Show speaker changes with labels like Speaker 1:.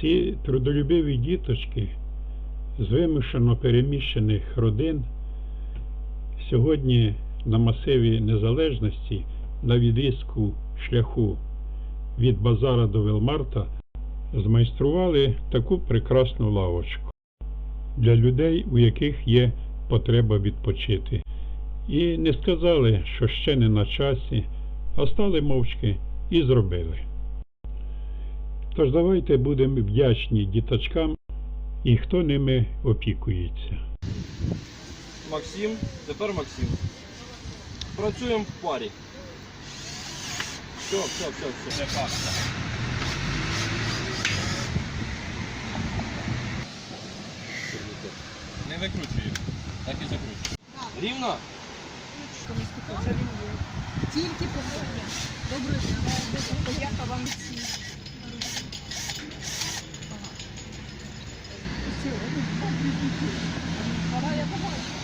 Speaker 1: Ці трудолюбиві діточки з вимушено переміщених родин сьогодні на масиві незалежності на відрізку шляху від базара до Велмарта змайстрували таку прекрасну лавочку для людей, у яких є потреба відпочити. І не сказали, що ще не на часі, а стали мовчки і зробили. Тож давайте будемо вдячні діточкам і хто ними опікується.
Speaker 2: Максим, тепер Максим. Працюємо в парі. Все, все, все, все. Це факт. Не викручуй, так і закручуй. Рівно?
Speaker 3: Тільки поводня. Доброго дня. Подяка вам всім. Пора я побачу.